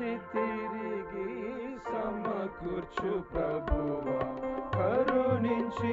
వచ్చి తిరిగి సమకూర్చు ప్రభువా. కరుణించి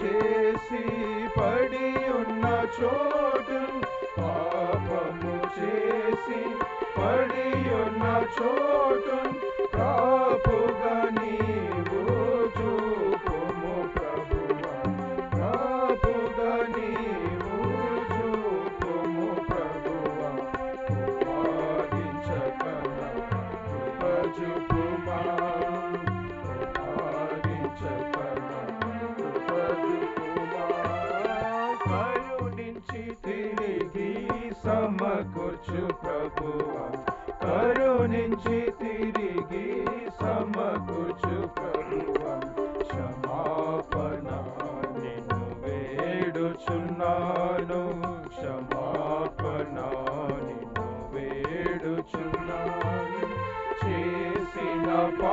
చేసి పడి ఉన్న చోటు పాపము చేసి పడి ఉన్న చోటు ప్రాపుగా నీవు చూపుము ప్రభువా ప్రాపుగా నీవు చూపుము ప్రభువా ఉపాదించకన కృప చూపుమా సమకూర్చు ప్రభువా కరుణించి తిరిగి సమకూర్చు ప్రభువా. క్షమాపణ నిన్ను వేడుచున్నాను. క్షమాపణ నిన్ను వేడుచున్నాను. చేసిన పా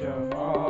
Yeah.